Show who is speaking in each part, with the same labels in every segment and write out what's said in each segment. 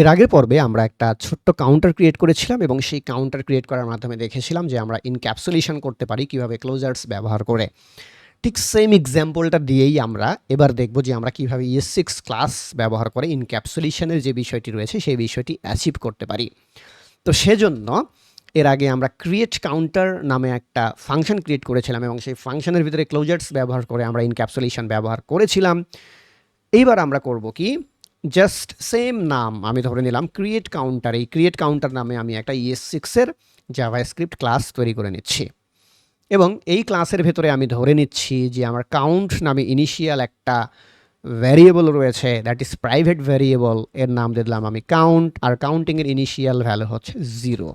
Speaker 1: এর আগের পর্বে আমরা একটা ছোট্ট কাউন্টার ক্রিয়েট করেছিলাম এবং সেই কাউন্টার ক্রিয়েট করার মাধ্যমে দেখেছিলাম যে আমরা ইনক্যাপসুলেশন করতে পারি কীভাবে ক্লোজার্স ব্যবহার করে। ঠিক সেম এক্সাম্পলটা দিয়েই আমরা এবার দেখব যে আমরা কীভাবে ইএস সিক্স ক্লাস ব্যবহার করে ইনক্যাপসুলেশনের যে বিষয়টি রয়েছে সেই বিষয়টি অ্যাচিভ করতে পারি। তো সেজন্য এর আগে আমরা ক্রিয়েট কাউন্টার নামে একটা ফাংশন ক্রিয়েট করেছিলাম এবং সেই ফাংশনের ভিতরে ক্লোজার্স ব্যবহার করে আমরা ইনক্যাপসুলেশন ব্যবহার করেছিলাম। এইবার আমরা করব কি? জাস্ট সেম নাম আমি ধরে নিলাম ক্রিয়েট কাউন্টার এই ক্রিয়েট কাউন্টার নামে আমি একটা ইএস সিক্সের জাভা স্ক্রিপ্ট ক্লাস তৈরি করে নিচ্ছি। এবং এই ক্লাসের ভেতরে আমি ধরে নিচ্ছি যে আমার কাউন্ট নামে ইনিশিয়াল একটা ভ্যারিয়েবল রয়েছে দ্যাট ইজ প্রাইভেট ভ্যারিয়েবল এর নাম দিলাম আমি কাউন্ট আর কাউন্টিংয়ের ইনিশিয়াল ভ্যালু হচ্ছে জিরো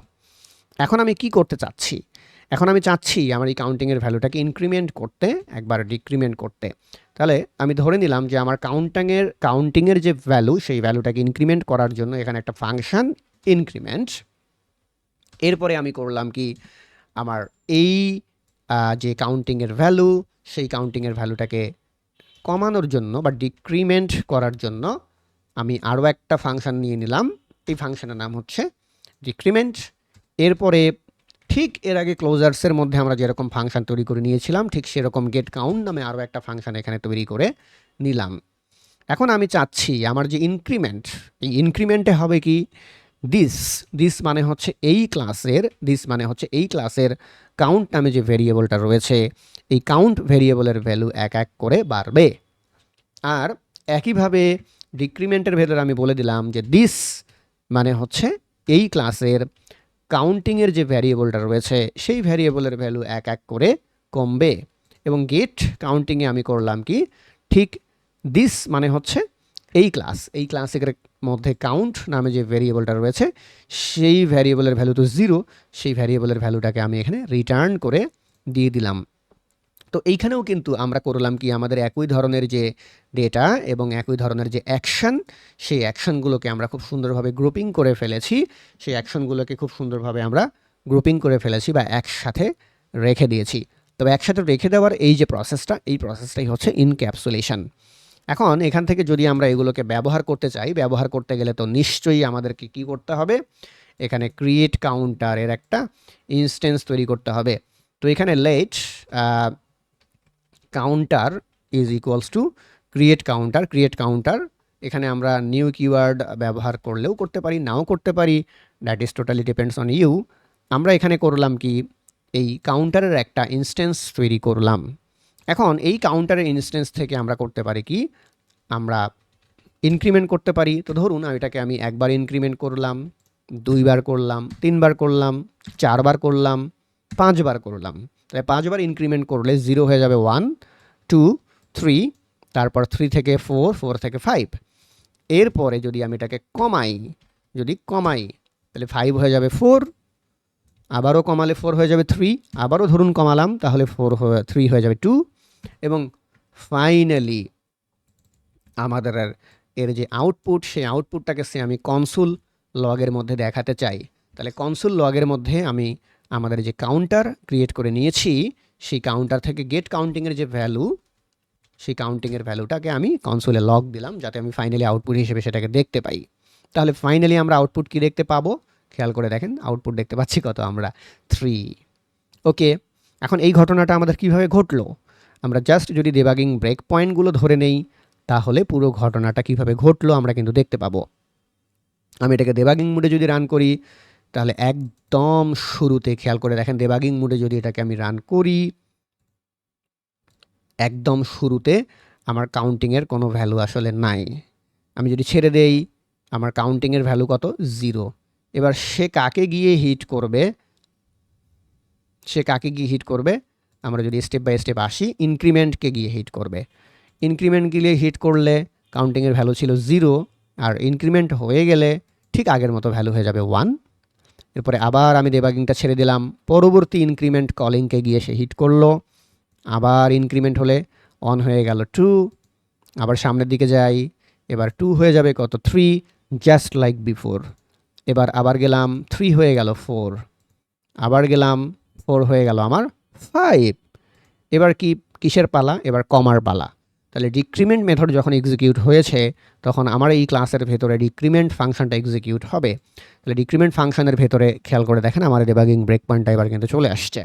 Speaker 1: এখন আমি কি করতে চাচ্ছি? এখন আমি চাচ্ছি আমার এই কাউন্টিংয়ের ভ্যালুটাকে ইনক্রিমেন্ট করতে, একবার ডিক্রিমেন্ট করতে। তাহলে আমি ধরে নিলাম যে আমার কাউন্টিংয়ের কাউন্টিংয়ের যে ভ্যালু সেই ভ্যালুটাকে ইনক্রিমেন্ট করার জন্য এখানে একটা ফাংশন ইনক্রিমেন্ট এরপরে আমি করলাম কি, আমার এই যে কাউন্টিংয়ের ভ্যালু সেই কাউন্টিংয়ের ভ্যালুটাকে কমানোর জন্য বা ডিক্রিমেন্ট করার জন্য আমি আরও একটা ফাংশন নিয়ে নিলাম। এই ফাংশনের নাম হচ্ছে ডিক্রিমেন্ট এরপরে ঠিক এর আগে ক্লোজার্সের মধ্যে আমরা যেরকম ফাংশন তৈরি করে নিয়েছিলাম, ঠিক সেরকম গেট কাউন্ট নামে আরও একটা ফাংশন এখানে তৈরি করে নিলাম। এখন আমি চাচ্ছি আমার যে ইনক্রিমেন্ট এই ইনক্রিমেন্টে হবে কি? দিস দিস মানে হচ্ছে এই ক্লাসের দিস মানে হচ্ছে এই ক্লাসের কাউন্ট নামে যে ভেরিয়েবলটা রয়েছে, এই কাউন্ট ভেরিয়েবলের ভ্যালু এক এক করে বাড়বে। আর একইভাবে ডিক্রিমেন্টের ভেতরে আমি বলে দিলাম যে দিস মানে হচ্ছে এই ক্লাসের কাউন্টিংয়ের যে ভ্যারিয়েবলটা রয়েছে, সেই ভ্যারিয়েবলের ভ্যালু এক এক করে কমবে। এবং গেট কাউন্টিংয়ে আমি করলাম কি? ঠিক দিস মানে হচ্ছে এই ক্লাস এই ক্লাসের মধ্যে কাউন্ট নামে যে ভ্যারিয়েবলটা রয়েছে, সেই ভ্যারিয়েবলের ভ্যালু তো জিরো সেই ভ্যারিয়েবলের ভ্যালুটাকে আমি এখানে রিটার্ন করে দিয়ে দিলাম। তো এইখানেও কিন্তু আমরা করলাম কি, আমাদের একই ধরনের যে ডেটা এবং একই ধরনের যে অ্যাকশন সেই অ্যাকশনগুলোকে আমরা খুব সুন্দরভাবে গ্রুপিং করে ফেলেছি। সেই অ্যাকশনগুলোকে খুব সুন্দরভাবে আমরা গ্রুপিং করে ফেলেছি বা একসাথে রেখে দিয়েছি। তবে একসাথে রেখে দেওয়ার এই যে প্রসেসটা এই প্রসেসটাই হচ্ছে ইনক্যাপসুলেশন এখন এখান থেকে যদি আমরা এগুলোকে ব্যবহার করতে চাই, ব্যবহার করতে গেলে তো নিশ্চয়ই আমাদেরকে কি করতে হবে? এখানে ক্রিয়েট কাউন্টারের একটা ইনস্টেন্স তৈরি করতে হবে। তো এখানে let counter is equals to create counter create counter এখানে আমরা নিউ কিওয়ার্ড ব্যবহার করলেও করতে পারি, নাও করতে পারি that is totally depends on you আমরা এখানে করলাম কি, এই কাউন্টারের একটা ইনস্টেন্স তৈরি করলাম। এখন এই কাউন্টারের ইনস্টেন্স থেকে আমরা করতে পারি কি, আমরা ইনক্রিমেন্ট করতে পারি। তো ধরুন এটাকে আমি একবার ইনক্রিমেন্ট করলাম, দুইবার করলাম, তিনবার করলাম, চারবার করলাম, পাঁচবার করলাম। তাহলে পাঁচবার ইনক্রিমেন্ট করলে জিরো হয়ে যাবে ওয়ান টু থ্রি তারপর থ্রি থেকে ফোর ফোর থেকে ফাইভ এরপরে যদি আমি এটাকে কমাই, যদি কমাই, তাহলে ফাইভ হয়ে যাবে ফোর আবারও কমালে ফোর হয়ে যাবে থ্রি আবারও ধরুন কমালাম, তাহলে ফোর হয়ে থ্রি হয়ে যাবে টু এবং ফাইনালি আমাদের এর যে আউটপুট সেই আউটপুটটাকে সে আমি কনসুল লগের মধ্যে দেখাতে চাই। তাহলে কনসুল লগের মধ্যে আমি আমাদের যে কাউন্টার ক্রিয়েট করে নিয়েছি, সেই কাউন্টার থেকে গেট কাউন্টিংয়ের যে ভ্যালু সেই কাউন্টিংয়ের ভ্যালুটাকে আমি কনসোলে লগ দিলাম, যাতে আমি ফাইনালি আউটপুট হিসেবে সেটাকে দেখতে পাই। তাহলে ফাইনালি আমরা আউটপুট কি দেখতে পাবো? খেয়াল করে দেখেন আউটপুট দেখতে পাচ্ছি কত আমরা? থ্রি ওকে এখন এই ঘটনাটা আমাদের কীভাবে ঘটলো? আমরা জাস্ট যদি দেবাগিং ব্রেক পয়েন্টগুলো ধরে নেই, তাহলে পুরো ঘটনাটা কীভাবে ঘটলো আমরা কিন্তু দেখতে পাবো। আমি এটাকে দেবাগিং মুডে যদি রান করি তাহলে একদম শুরুতে খেয়াল করে দেখেন দেবাগিং মুডে যদি এটাকে আমি রান করি, একদম শুরুতে আমার কাউন্টিংয়ের কোনো ভ্যালু আসলে নাই। আমি যদি ছেড়ে দেই, আমার কাউন্টিংয়ের ভ্যালু কত? জিরো এবার সে কাকে গিয়ে হিট করবে? সে কাকে গিয়ে হিট করবে? আমরা যদি স্টেপ বাই স্টেপ আসি ইনক্রিমেন্টকে গিয়ে হিট করবে। ইনক্রিমেন্ট গিয়ে হিট করলে কাউন্টিংয়ের ভ্যালু ছিল জিরো আর ইনক্রিমেন্ট হয়ে গেলে ঠিক আগের মতো ভ্যালু হয়ে যাবে ওয়ান এরপরে আবার আমি দেবাগিংটা ছেড়ে দিলাম। পরবর্তী ইনক্রিমেন্ট কলিংকে গিয়ে সে হিট করল। আবার ইনক্রিমেন্ট হলে অন হয়ে গেল টু আবার সামনের দিকে যাই। এবার টু হয়ে যাবে কত থ্রি জাস্ট লাইক বিফোর এবার আবার গেলাম থ্রি হয়ে গেল ফোর আবার গেলাম ফোর হয়ে গেল আমার ফাইভ এবার কি, কিসের পালা? এবার কমার পালা। তাহলে ডিক্রিমেন্ট মেথড যখন এক্সিকিউট হয়েছে, তখন আমার এই ক্লাসের ভেতরে ডিক্রিমেন্ট ফাংশনটা এক্সিকিউট হবে। তাহলে ডিক্রিমেন্ট ফাংশনের ভেতরে খেয়াল করে দেখেন আমার ডেবাগিং ব্রেক পয়েন্টটা এবার কিন্তু চলে আসছে।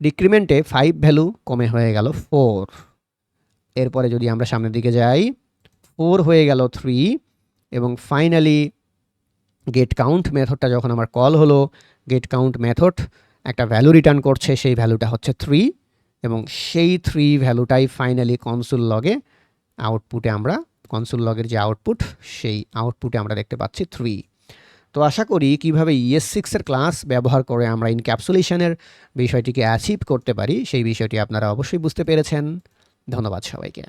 Speaker 1: ডিক্রিমেন্টে ফাইভ ভ্যালু কমে হয়ে গেল ফোর এরপরে যদি আমরা সামনের দিকে যাই ফোর হয়ে গেল থ্রি এবং ফাইনালি গেট কাউন্ট মেথডটা যখন আমার কল হলো গেট কাউন্ট মেথড একটা ভ্যালু রিটার্ন করছে, সেই ভ্যালুটা হচ্ছে থ্রি এবং সেই থ্রি ভ্যালুটাই ফাইনালি কনসোল লগে আউটপুটে আমরা কনসুল লগের যে আউটপুট সেই আউটপুটে আমরা দেখতে পাচ্ছি থ্রি তো আশা করি কীভাবে ইএস সিক্সের ক্লাস ব্যবহার করে আমরা ইনক্যাপসুলেশনের বিষয়টিকে অ্যাচিভ করতে পারি, সেই বিষয়টি আপনারা অবশ্যই বুঝতে পেরেছেন। ধন্যবাদ সবাইকে।